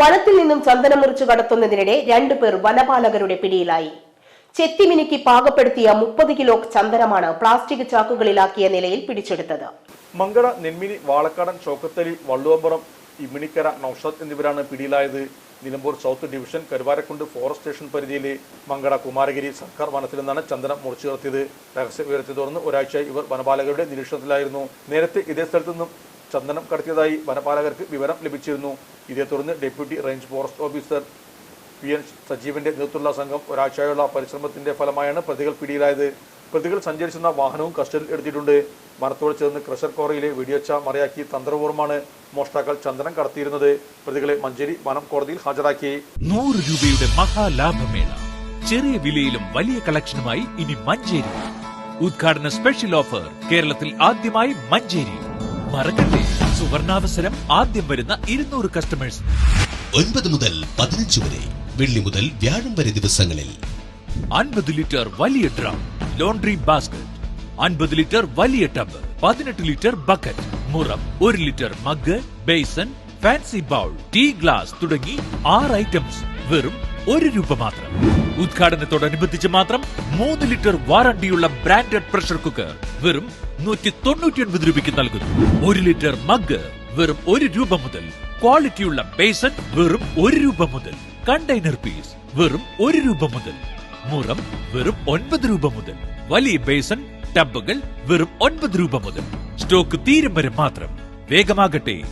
വനത്തിൽ നിന്നും ചന്ദനം മുറിച്ചു കടത്തുന്നതിനിടെ രണ്ടുപേർ വനപാലകരുടെ പിടിയിലായി. ചെത്തിമിനുക്കി പാകപ്പെടുത്തിയ മുപ്പത് കിലോ ചന്ദനമാണ് പ്ലാസ്റ്റിക് ചാക്കുകളിലാക്കിയ നിലയിൽ പിടിച്ചെടുത്തത്. മംഗള നെന്മിനി വാളക്കാടൻ ചോക്കത്തലി വള്ളുവമ്പുറം ഇമ്മിണിക്കര നൌഷാദ് എന്നിവരാണ് പിടിയിലായത്. Nilambur south division Karuvarakundu forest station പരിധിയിലെ മങ്കട കുമാരഗിരി സർക്കാർ വനത്തിൽ നിന്നാണ് ചന്ദനം മുറിച്ചു കടത്തിയത്. രഹസ്യ വിവരത്തെ തുടർന്ന് ഇവർ വനപാലകരുടെ നിരീക്ഷണത്തിലായിരുന്നു. നേരത്തെ ഇതേ സ്ഥലത്തു നിന്നും ചന്ദനം കടത്തിയതായി വനപാലകർക്ക് വിവരം ലഭിച്ചിരുന്നു. ഇതേ തുടർന്ന് deputy range forest officer P N സജീവന്റെ നേതൃത്വമുള്ള സംഘം ഒരാഴ്ചയുള്ള പരിശ്രമത്തിന്റെ ഫലമായാണ് പ്രതികൾ പിടിയിലായത്. പ്രതികൾ സഞ്ചരിച്ചിരുന്ന വാഹനവും കസ്റ്റഡിയിൽ എടുത്തിട്ടുണ്ട്. മരത്തോട് ചേർന്ന് ക്രഷർ കോറയിലെ വെടിവെച്ച മറയാക്കി തന്ത്രപൂർവമാണ് മോഷ്ടാക്കൾ ചന്ദനം കടത്തിയിരുന്നത്. പ്രതികളെ മഞ്ചേരി വനം കോടതിയിൽ ഹാജരാക്കി. നൂറ് രൂപയുടെ മഹാലാഭമേള. ചെറിയ വിലയിലും വലിയ കളക്ഷനുമായി ഇനി മഞ്ചേരി. ഉദ്ഘാടന സ്പെഷ്യൽ ഓഫർ കേരളത്തിൽ ആദ്യമായി മഞ്ചേരി. മറക്കട്ടെ സുവർണാവസരം ആദ്യം വരുന്ന ഇരുന്നൂറ് കസ്റ്റമേഴ്സ് ഒൻപത് മുതൽ പതിനഞ്ച് വരെ. വെള്ളി മുതൽ വ്യാഴം വരെ ദിവസങ്ങളിൽ. അൻപത് ലിറ്റർ വലിയ ഡ്രം ലോണ്ടറി ബാസ്കറ്റ് അൻപത് ലിറ്റർ വലിയ ടബ് പതിനെട്ട് ലിറ്റർ ബക്കറ്റ് മുറം ഒരു litre mug basin fancy bowl tea glass തുടങ്ങി ആറ് ഐറ്റംസ് വെറും ഒരു രൂപ മാത്രം. ഉദ്ഘാടനത്തോടനുബന്ധിച്ച് മാത്രം മൂന്ന് ലിറ്റർ വാറണ്ടിയുള്ള ബ്രാൻഡഡ് പ്രഷർ കുക്കർ വെറും നൂറ്റി തൊണ്ണൂറ്റി ഒൻപത് രൂപയ്ക്ക് നൽകുന്നു. ഒരു ലിറ്റർ മഗ് വെറും ഒരു രൂപ മുതൽ. ക്വാളിറ്റിയുള്ള ബേസൺ വെറും ഒരു രൂപ മുതൽ. കണ്ടെയ്നർ പീസ് വെറും ഒരു രൂപ മുതൽ. മുറം വെറും ഒൻപത് രൂപ മുതൽ. വലിയ ബേസൺ ടബുകൾ വെറും ഒൻപത് രൂപ മുതൽ. സ്റ്റോക്ക് തീരും വരെ മാത്രം. വേഗമാകട്ടെ.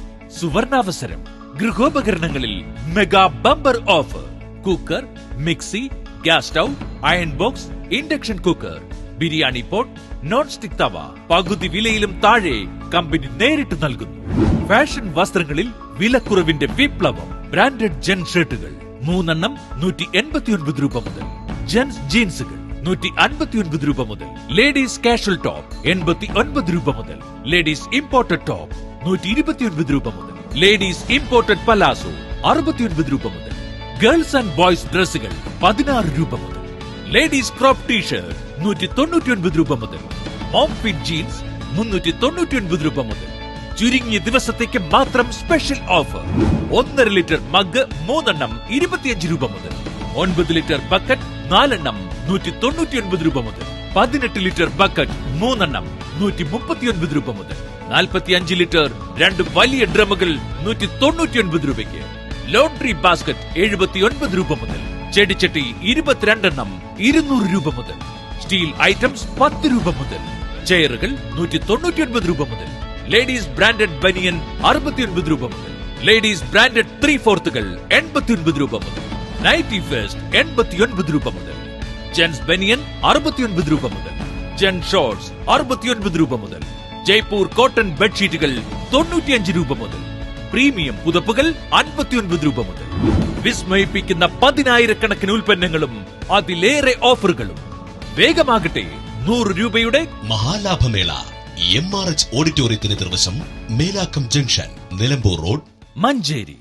സുവർണാവസരം. ഗൃഹോപകരണങ്ങളിൽ mega bumper offer. Cooker mixie gas stove iron box induction cooker biryani pot non stick tawa. പകുതി വിലയിലും താഴെ കമ്പനി നേരിട്ട് നൽകുന്നു. ഫാഷൻ വസ്ത്രങ്ങളിൽ വിലക്കുറവിന്റെ വിപ്ലവം. ബ്രാൻഡഡ് ജെൻ ഷർട്ടുകൾ. മൂന്നെണ്ണം നൂറ്റി എൺപത്തിയൊൻപത് രൂപ മുതൽ. ജെൻസ് ജീൻസുകൾ നൂറ്റി അൻപത്തിയൊൻപത് രൂപ മുതൽ. ലേഡീസ് കാഷ്വൽ ടോപ്പ് എൺപത്തി ഒൻപത് രൂപ മുതൽ. ലേഡീസ് ഇമ്പോർട്ടഡ് ടോപ്പ് നൂറ്റി ഇരുപത്തിയൊൻപത് രൂപ മുതൽ. ലേഡീസ് ഇമ്പോർട്ടഡ് പലാസോ അറുപത്തിയൊൻപത് രൂപ മുതൽ. ഗേൾസ് ആൻഡ് ബോയ്സ് ഡ്രസ്സുകൾ പതിനാറ് രൂപ മുതൽ. ലേഡീസ് ക്രോപ്പ് ടീഷർട്ട് നൂറ്റി തൊണ്ണൂറ്റി രൂപ മുതൽ. മോം ഫിറ്റ് ജീൻസ് മുന്നൂറ്റി തൊണ്ണൂറ്റി രൂപ മുതൽ. ചുരുങ്ങിയ ദിവസത്തേക്ക് മാത്രം സ്പെഷ്യൽ ഓഫർ. ഒന്നര ലിറ്റർ മഗ് മൂന്നെണ്ണം ഇരുപത്തിയഞ്ച് രൂപ മുതൽ. ഒൻപത് ലിറ്റർ ബക്കറ്റ് നാലെണ്ണം നൂറ്റി തൊണ്ണൂറ്റി ഒൻപത് രൂപ മുതൽ. പതിനെട്ട് ലിറ്റർ ബക്കറ്റ് മൂന്നെണ്ണം നൂറ്റി മുപ്പത്തി ഒൻപത് രൂപ മുതൽ. നാൽപ്പത്തി അഞ്ച് ലിറ്റർ രണ്ട് വലിയ ഡ്രമ്മുകൾ നൂറ്റി തൊണ്ണൂറ്റി ഒൻപത് രൂപയ്ക്ക്. ലോണ്ടറി ബാസ്ക്കറ്റ് എഴുപത്തി ഒൻപത് രൂപ മുതൽ ചെടിച്ചട്ടി ഇരുപത്തിരണ്ടെണ്ണം ഇരുന്നൂറ് രൂപ മുതൽ സ്റ്റീൽ ഐറ്റംസ് പത്ത് രൂപ മുതൽ ചെയറുകൾ നൂറ്റി തൊണ്ണൂറ്റി ഒൻപത് രൂപ മുതൽ ലേഡീസ് ബ്രാൻഡഡ് ബനിയൻ അറുപത്തിയൊൻപത് രൂപ മുതൽ ലേഡീസ് ബ്രാൻഡഡ് ത്രീ ഫോർത്തുകൾ എൺപത്തിയൊൻപത് രൂപ മുതൽ നൈറ്റി ഫേസ്റ്റ് എൺപത്തിയൊൻപത് രൂപ മുതൽ ജെൻസ് ബനിയൻ അറുപത്തിയൊൻപത് രൂപ മുതൽ ജെൻ ഷോർട്സ് അറുപത്തിയൊൻപത് രൂപ മുതൽ ജയ്പൂർ കോട്ടൺ ബെഡ്ഷീറ്റുകൾ തൊണ്ണൂറ്റിയഞ്ച് രൂപ മുതൽ പ്രീമിയം പുതപ്പുകൾ അൻപത്തിയൊൻപത് രൂപ മുതൽ. വിസ്മയിപ്പിക്കുന്ന പതിനായിരക്കണക്കിന് ഉൽപ്പന്നങ്ങളും അതിലേറെ ഓഫറുകളും. വേഗമാകട്ടെ നൂറ് രൂപയുടെ മഹാലാഭമേള എം ആർ എച്ച് ഓഡിറ്റോറിയത്തിന് നിർവശം മേലാക്കം ജംഗ്ഷൻ നിലമ്പൂർ റോഡ് മഞ്ചേരി.